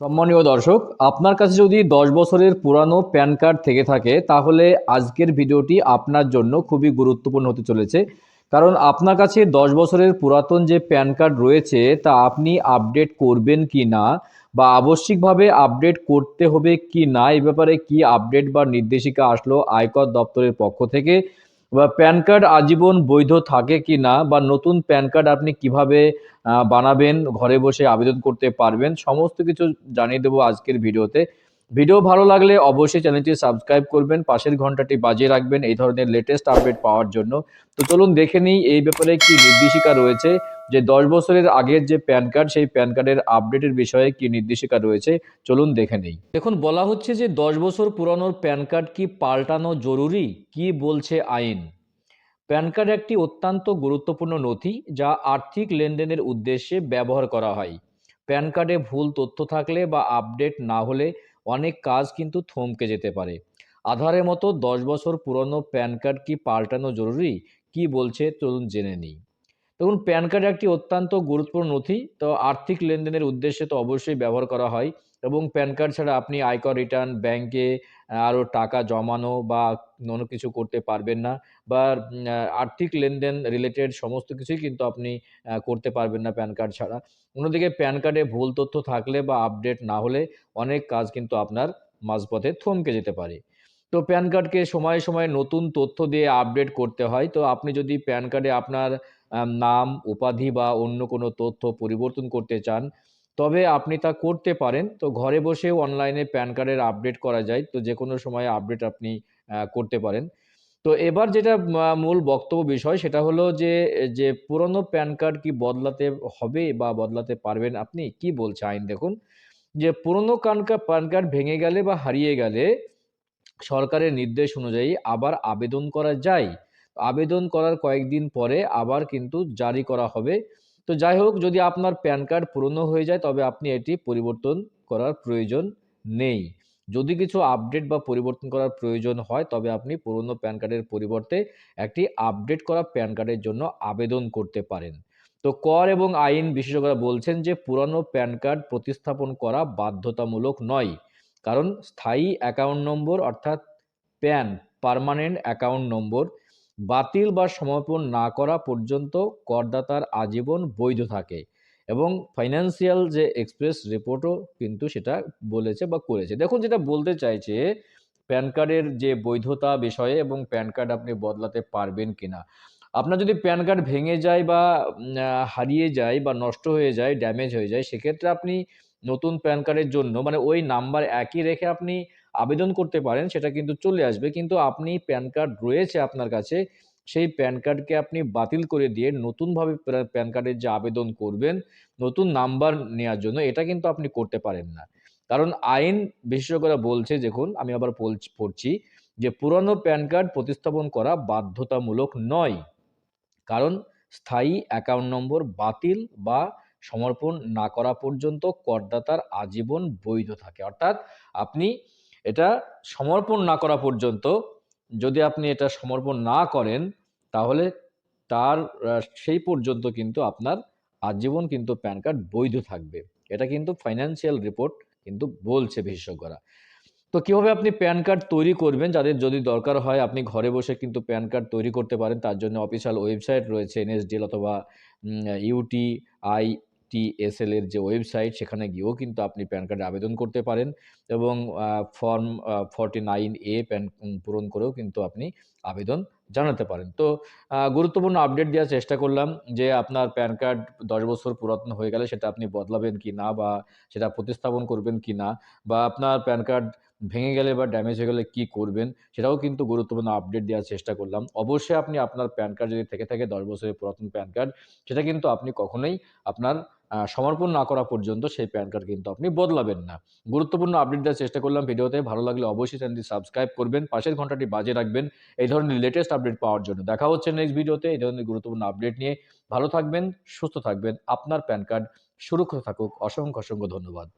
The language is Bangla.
সম্মানীয় দর্শক, আপনার কাছে যদি দশ বছরের পুরানো প্যান কার্ড থেকে থাকে, তাহলে আজকের ভিডিওটি আপনার জন্য খুবই গুরুত্বপূর্ণ হতে চলেছে। কারণ আপনার কাছে দশ বছরের পুরাতন যে প্যান কার্ড রয়েছে, তা আপনি আপডেট করবেন কি না, বা আবশ্যিকভাবে আপডেট করতে হবে কি না, এ ব্যাপারে কি আপডেট বা নির্দেশিকা আসলো আয়কর দপ্তরের পক্ষ থেকে বা প্যান কার্ড আজীবন বৈধ থাকে কি না বা নতুন প্যান কার্ড আপনি কীভাবে বানাবেন, ঘরে বসে আবেদন করতে পারবেন, সমস্ত কিছু জানিয়ে দেবো আজকের ভিডিওতে। ভিডিও ভালো লাগলে অবশ্যই চ্যানেলটি সাবস্ক্রাইব করবেন, পাশের ঘন্টাটি বাজিয়ে রাখবেন এই ধরনের লেটেস্ট আপডেট পাওয়ার জন্য। তো চলুন দেখে নিই এই ব্যাপারে কি নির্দেশিকা রয়েছে, যে দশ বছরের আগের যে প্যান কার্ড, সেই প্যান কার্ডের আপডেটের বিষয়ে কি নির্দেশিকা রয়েছে, চলুন দেখে নেই। দেখুন, বলা হচ্ছে যে দশ বছর পুরানোর প্যান কার্ড কি পাল্টানো জরুরি? কি বলছে আইন? প্যান কার্ড একটি অত্যন্ত গুরুত্বপূর্ণ নথি যা আর্থিক লেনদেনের উদ্দেশ্যে ব্যবহার করা হয়। প্যান কার্ডে ভুল তথ্য থাকলে বা আপডেট না হলে অনেক কাজ কিন্তু থমকে যেতে পারে। আধারের মতো দশ বছর পুরনো প্যান কার্ড কি পাল্টানো জরুরি? কি বলছে? চলুন জেনে নিই। দেখুন, প্যান কার্ড একটি অত্যন্ত গুরুত্বপূর্ণ নথি, তো আর্থিক লেনদেনের উদ্দেশ্যে তো অবশ্যই ব্যবহার করা হয় এবং প্যান কার্ড ছাড়া আপনি আয়কর রিটার্ন, ব্যাংকে আরও টাকা জমানো বা অন্য কিছু করতে পারবেন না বা আর্থিক লেনদেন রিলেটেড সমস্ত কিছুই কিন্তু আপনি করতে পারবেন না প্যান কার্ড ছাড়া। অন্যদিকে প্যান কার্ডে ভুল তথ্য থাকলে বা আপডেট না হলে অনেক কাজ কিন্তু আপনার মাঝপথে থমকে যেতে পারে। তো প্যান কার্ডকে সময়ে সময়ে নতুন তথ্য দিয়ে আপডেট করতে হয়। তো আপনি যদি প্যান কার্ডে আপনার নাম, উপাধি বা অন্য কোনো তথ্য পরিবর্তন করতে চান তবে আপনি তা করতে পারেন। তো ঘরে বসেও অনলাইনে প্যান কার্ডের আপডেট করা যায়। তো যে কোনো সময় আপডেট আপনি করতে পারেন। তো এবার যেটা মূল বক্তব্য বিষয় সেটা হলো যে যে পুরনো প্যান কার্ড কি বদলাতে হবে বা বদলাতে পারবেন আপনি? কি বলছে আইন দেখুন? যে পুরনো কান প্যান কার্ড ভেঙে গেলে বা হারিয়ে গেলে সরকারের নির্দেশ অনুযায়ী আবার আবেদন করা যায়। আবেদন করার কয়েকদিন পরে আবার কিন্তু জারি করা হবে। তো যাই হোক, যদি আপনার প্যান কার্ড পুরনো হয়ে যায়, তবে আপনি এটি পরিবর্তন করার প্রয়োজন নেই। যদি কিছু আপডেট বা পরিবর্তন করার প্রয়োজন হয়, তবে আপনি পুরনো প্যান কার্ডের পরিবর্তে একটি আপডেট করা প্যান কার্ডের জন্য আবেদন করতে পারেন। তো কর এবং আইন বিশেষজ্ঞরা বলছেন যে, পুরানো প্যান কার্ড প্রতিস্থাপন করা বাধ্যতামূলক নয়। কারণ স্থায়ী অ্যাকাউন্ট নম্বর অর্থাৎ প্যান, পার্মানেন্ট অ্যাকাউন্ট নম্বর বাতিল বা সমর্পণ না করা পর্যন্ত করদাতার আজীবন বৈধ থাকে এবং ফাইন্যান্সিয়াল যে এক্সপ্রেস রিপোর্টও কিন্তু সেটা বলেছে বা করেছে। দেখুন, যেটা বলতে চাইছে প্যান কার্ডের যে বৈধতা বিষয়ে এবং প্যান কার্ড আপনি বদলাতে পারবেন কিনা। আপনার যদি প্যান কার্ড ভেঙে যায় বা হারিয়ে যায় বা নষ্ট হয়ে যায় ড্যামেজ হয়ে যায়, সেক্ষেত্রে আপনি নতুন প্যান কার্ডের জন্য মানে ওই নাম্বার একই রেখে আপনি আবেদন করতে পারেন, সেটা কিন্তু চলে আসবে। কিন্তু আপনি প্যান কার্ড রয়েছে আপনার কাছে, সেই প্যান কার্ডকে আপনি বাতিল করে দিয়ে নতুনভাবে প্যান কার্ডের যে আবেদন করবেন, নতুন নাম্বার নেওয়ার জন্য, এটা কিন্তু আপনি করতে পারেন না। কারণ আইন বিশেষজ্ঞরা বলছে, দেখুন, আমি আবার পড়ছি যে পুরনো প্যান কার্ড প্রতিস্থাপন করা বাধ্যতামূলক নয়। কারণ স্থায়ী অ্যাকাউন্ট নম্বর বাতিল বা সমর্পণ না করা পর্যন্ত করদাতার আজীবন বৈধ থাকে। অর্থাৎ আপনি এটা সমর্পণ না করা পর্যন্ত যদি আপনি এটা সমর্পণ না করেন, তাহলে তার সেই পর্যন্ত কিন্তু আপনার আজীবন কিন্তু প্যান কার্ড বৈধ থাকবে। এটা কিন্তু ফাইন্যান্সিয়াল রিপোর্ট কিন্তু বলছে বিশেষজ্ঞরা। তো কীভাবে আপনি প্যান কার্ড তৈরি করবেন? যাদের যদি দরকার হয়, আপনি ঘরে বসে কিন্তু প্যান কার্ড তৈরি করতে পারেন। তার জন্য অফিসিয়াল ওয়েবসাইট রয়েছে, এনএসডিএল অথবা ইউটি আই টিএসএল এর যে ওয়েবসাইট সেখানে গিয়েও কিন্তু আপনি প্যান কার্ডে আবেদন করতে পারেন এবং form forty nine A PAN পূরণ করেও কিন্তু আপনি আবেদন জানাতে পারেন। তো গুরুত্বপূর্ণ আপডেট দেওয়ার চেষ্টা করলাম যে আপনার প্যান কার্ড দশ বছর পুরাতন হয়ে গেলে সেটা আপনি বদলাবেন কি না বা সেটা প্রতিস্থাপন করবেন কি না বা আপনার প্যান কার্ড ভেঙে গেলে বা ড্যামেজ হয়ে গেলে কি করবেন, সেটাও কিন্তু গুরুত্বপূর্ণ আপডেট দেওয়ার চেষ্টা করলাম। অবশ্যই আপনি আপনার প্যান কার্ড যদি থেকে থাকে দশ বছরের পুরাতন প্যান কার্ড সেটা কিন্তু আপনি কখনোই আপনার সমর্পণ না করা পর্যন্ত সেই প্যান কার্ড কিন্তু আপনি বদলাবেন না। গুরুত্বপূর্ণ আপডেট দেওয়ার চেষ্টা করলাম ভিডিওতে। ভালো লাগলে অবশ্যই চ্যানেলটি সাবস্ক্রাইব করবেন, পাশের ঘন্টাটি বাজে রাখবেন এই ধরনের লেটেস্ট আপডেট পাওয়ার জন্য। দেখা হচ্ছে নেক্সট ভিডিওতে এই ধরনের গুরুত্বপূর্ণ আপডেট নিয়ে। ভালো থাকবেন, সুস্থ থাকবেন। আপনার প্যান কার্ড সুরক্ষিত থাকুক। অসংখ্য অসংখ্য ধন্যবাদ।